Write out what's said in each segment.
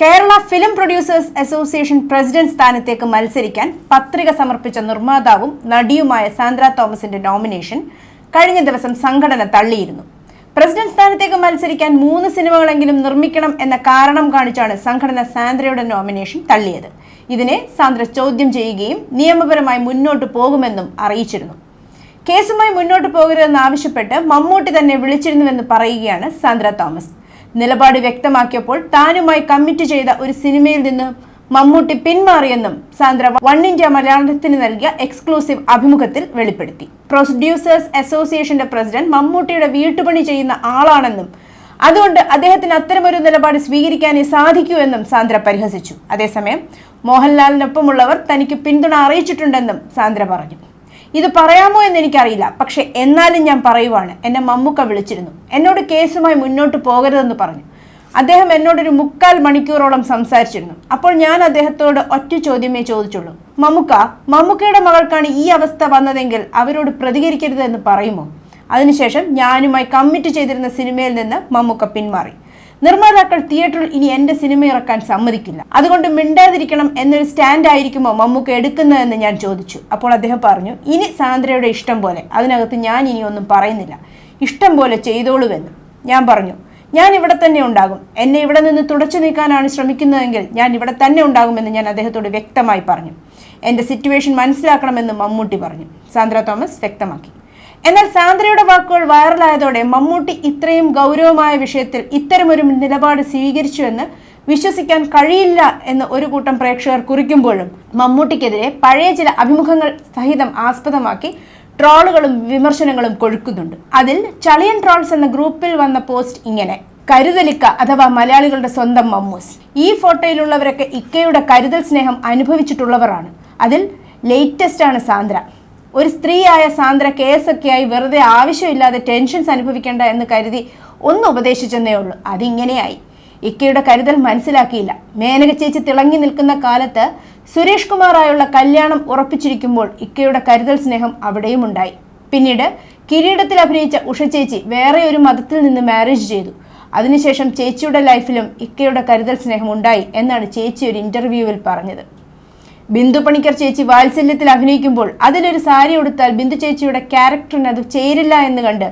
Kerala film producers association president സ്ഥാനത്തേക്ക് മത്സരിക്കാൻ പത്രിക സമർപ്പിച്ച നിർമ്മാതാവും നടിയുമായ സാന്ദ്ര തോമസിന്റെ നോമിനേഷൻ കഴിഞ്ഞ ദിവസം സംഘടന തള്ളിയിരുന്നു. പ്രസിഡന്റ് സ്ഥാനത്തേക്ക് മത്സരിക്കാൻ മൂന്ന് സിനിമകളെങ്കിലും നിർമ്മിക്കണം എന്ന കാരണം കാണിച്ചാണ് സംഘടന സാന്ദ്രയുടെ നോമിനേഷൻ തള്ളിയത്. ഇതിനെ സാന്ദ്ര ചോദ്യം ചെയ്യുകയും നിയമപരമായി മുന്നോട്ട് പോകുമെന്നും അറിയിച്ചിരുന്നു. കേസുമായി മുന്നോട്ട് പോകരുതെന്നാവശ്യപ്പെട്ട് മമ്മൂട്ടി തന്നെ വിളിച്ചിരുന്നുവെന്ന് പറയുകയാണ് സാന്ദ്ര തോമസ്. നിലപാട് വ്യക്തമാക്കിയപ്പോൾ താനുമായി കമ്മിറ്റ് ചെയ്ത ഒരു സിനിമയിൽ നിന്ന് മമ്മൂട്ടി പിന്മാറിയെന്നും സാന്ദ്ര വൺ ഇന്ത്യ മലയാളത്തിന് നൽകിയ എക്സ്ക്ലൂസീവ് അഭിമുഖത്തിൽ വെളിപ്പെടുത്തി. പ്രൊഡ്യൂസേഴ്സ് അസോസിയേഷന്റെ പ്രസിഡന്റ് മമ്മൂട്ടിയുടെ വീട്ടുപണി ചെയ്യുന്ന ആളാണെന്നും അതുകൊണ്ട് അദ്ദേഹത്തിന് അത്തരമൊരു നിലപാട് സ്വീകരിക്കാനേ സാധിക്കൂ എന്നും സാന്ദ്ര പരിഹസിച്ചു. അതേസമയം മോഹൻലാലിനൊപ്പമുള്ളവർ തനിക്ക് പിന്തുണ അറിയിച്ചിട്ടുണ്ടെന്നും സാന്ദ്ര പറഞ്ഞു. ഇത് പറയാമോ എന്ന് എനിക്കറിയില്ല പക്ഷെ എന്നാലും ഞാൻ പറയുവാണ്. എന്നെ മമ്മൂക്ക വിളിച്ചിരുന്നു. എന്നോട് കേസുമായി മുന്നോട്ട് പോകരുതെന്ന് പറഞ്ഞു. അദ്ദേഹം എന്നോടൊരു മുക്കാൽ മണിക്കൂറോളം സംസാരിച്ചിരുന്നു. അപ്പോൾ ഞാൻ അദ്ദേഹത്തോട് ഒറ്റ ചോദ്യമേ ചോദിച്ചുള്ളൂ. മമ്മുക്ക മമ്മുക്കയുടെ മകൾക്കാണ് ഈ അവസ്ഥ വന്നതെങ്കിൽ അവരോട് പ്രതികരിക്കരുത് എന്ന് പറയുമോ? അതിനുശേഷം ഞാനുമായി കമ്മിറ്റ് ചെയ്തിരുന്ന സിനിമയിൽ നിന്ന് മമ്മുക്ക പിന്മാറി. നിർമ്മാതാക്കൾ തിയേറ്ററിൽ ഇനി എന്റെ സിനിമ ഇറക്കാൻ സമ്മതിക്കില്ല. അതുകൊണ്ട് മിണ്ടാതിരിക്കണം എന്നൊരു സ്റ്റാൻഡ് ആയിരിക്കുമോ മമ്മൂക്ക എടുക്കുന്നതെന്ന് ഞാൻ ചോദിച്ചു. അപ്പോൾ അദ്ദേഹം പറഞ്ഞു ഇനി സാന്ദ്രയുടെ ഇഷ്ടം പോലെ അതിനകത്ത് ഞാൻ ഇനി ഒന്നും പറയുന്നില്ല. ഇഷ്ടം പോലെ ചെയ്തോളൂവെന്ന്. ഞാൻ പറഞ്ഞു ഞാൻ ഇവിടെ തന്നെ ഉണ്ടാകും. എന്നെ ഇവിടെ നിന്ന് തുടച്ചു നീക്കാനാണ് ശ്രമിക്കുന്നതെങ്കിൽ ഞാൻ ഇവിടെ തന്നെ ഉണ്ടാകുമെന്ന് ഞാൻ അദ്ദേഹത്തോട് വ്യക്തമായി പറഞ്ഞു. എന്റെ സിറ്റുവേഷൻ മനസ്സിലാക്കണമെന്ന് മമ്മൂട്ടി പറഞ്ഞു. സാന്ദ്ര തോമസ് വ്യക്തമാക്കി. എന്നാൽ സാന്ദ്രയുടെ വാക്കുകൾ വൈറലായതോടെ മമ്മൂട്ടി ഇത്രയും ഗൗരവമായ വിഷയത്തിൽ ഇത്തരമൊരു നിലപാട് സ്വീകരിച്ചുവെന്ന് വിശ്വസിക്കാൻ കഴിയില്ല എന്ന് ഒരു കൂട്ടം പ്രേക്ഷകർ കുറിക്കുമ്പോഴും മമ്മൂട്ടിക്കെതിരെ പഴയ ചില അഭിമുഖങ്ങൾ സഹിതം ആസ്പദമാക്കി ട്രോളുകളും വിമർശനങ്ങളും കൊഴുക്കുന്നുണ്ട്. അതിൽ ചളിയൻ ട്രോൾസ് എന്ന ഗ്രൂപ്പിൽ വന്ന പോസ്റ്റ് ഇങ്ങനെ കരുതലിക്ക അഥവാ മലയാളികളുടെ സ്വന്തം മമ്മൂസ്. ഈ ഫോട്ടോയിലുള്ളവരൊക്കെ ഇക്കയുടെ കരുതൽ സ്നേഹം അനുഭവിച്ചിട്ടുള്ളവരാണ്. അതിൽ ലേറ്റസ്റ്റ് ആണ് സാന്ദ്ര. ഒരു സ്ത്രീയായ സാന്ദ്ര കേസൊക്കെയായി വെറുതെ ആവശ്യമില്ലാതെ ടെൻഷൻസ് അനുഭവിക്കേണ്ട എന്ന് കരുതി ഒന്ന് ഉപദേശിച്ചെന്നേ ഉള്ളൂ. അതിങ്ങനെയായി. ഇക്കയുടെ കരുതൽ മനസ്സിലാക്കിയില്ല. മേനക ചേച്ചി തിളങ്ങി നിൽക്കുന്ന കാലത്ത് സുരേഷ് കുമാറായുള്ള കല്യാണം ഉറപ്പിച്ചിരിക്കുമ്പോൾ ഇക്കയുടെ കരുതൽ സ്നേഹം അവിടെയും ഉണ്ടായി. പിന്നീട് കിരീടത്തിൽ അഭിനയിച്ച ഉഷ ചേച്ചി വേറെ ഒരു മതത്തിൽ നിന്ന് മാരേജ് ചെയ്തു. അതിനുശേഷം ചേച്ചിയുടെ ലൈഫിലും ഇക്കയുടെ കരുതൽ സ്നേഹം ഉണ്ടായി എന്നാണ് ചേച്ചി ഒരു ഇന്റർവ്യൂവിൽ പറഞ്ഞത്. ബിന്ദു പണിക്കർ ചേച്ചി വാത്സല്യത്തിൽ അഭിനയിക്കുമ്പോൾ അതിലൊരു സാരി ഉടുത്താൽ ബിന്ദു ചേച്ചിയുടെ ക്യാരക്ടറിന് അത് ചേരില്ല എന്ന് കണ്ട്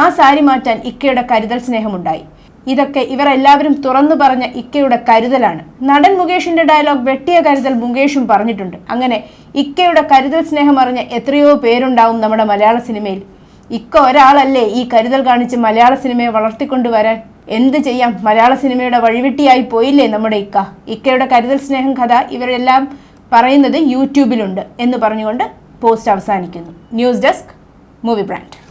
ആ സാരി മാറ്റാൻ ഇക്കയുടെ കരുതൽ സ്നേഹമുണ്ടായി. ഇതൊക്കെ ഇവരെല്ലാവരും തുറന്നു പറഞ്ഞ ഇക്കയുടെ കരുതലാണ്. നടൻ മുകേഷിന്റെ ഡയലോഗ് വെട്ടിയ കരുതൽ മുകേഷും പറഞ്ഞിട്ടുണ്ട്. അങ്ങനെ ഇക്കയുടെ കരുതൽ സ്നേഹം അറിഞ്ഞ എത്രയോ പേരുണ്ടാവും നമ്മുടെ മലയാള സിനിമയിൽ. ഇക്ക ഒരാളല്ലേ ഈ കരുതൽ കാണിച്ച് മലയാള സിനിമയെ വളർത്തിക്കൊണ്ടുവരാൻ എന്ത് ചെയ്യാം? മലയാള സിനിമയുടെ വഴിവെട്ടിയായി പോയില്ലേ നമ്മുടെ ഇക്ക? ഇക്കയുടെ കരുതൽ സ്നേഹം കഥ ഇവരെല്ലാം പറയുന്നത് യൂട്യൂബിലുണ്ട് എന്ന് പറഞ്ഞുകൊണ്ട് പോസ്റ്റ് അവസാനിക്കുന്നു. News desk movie brand.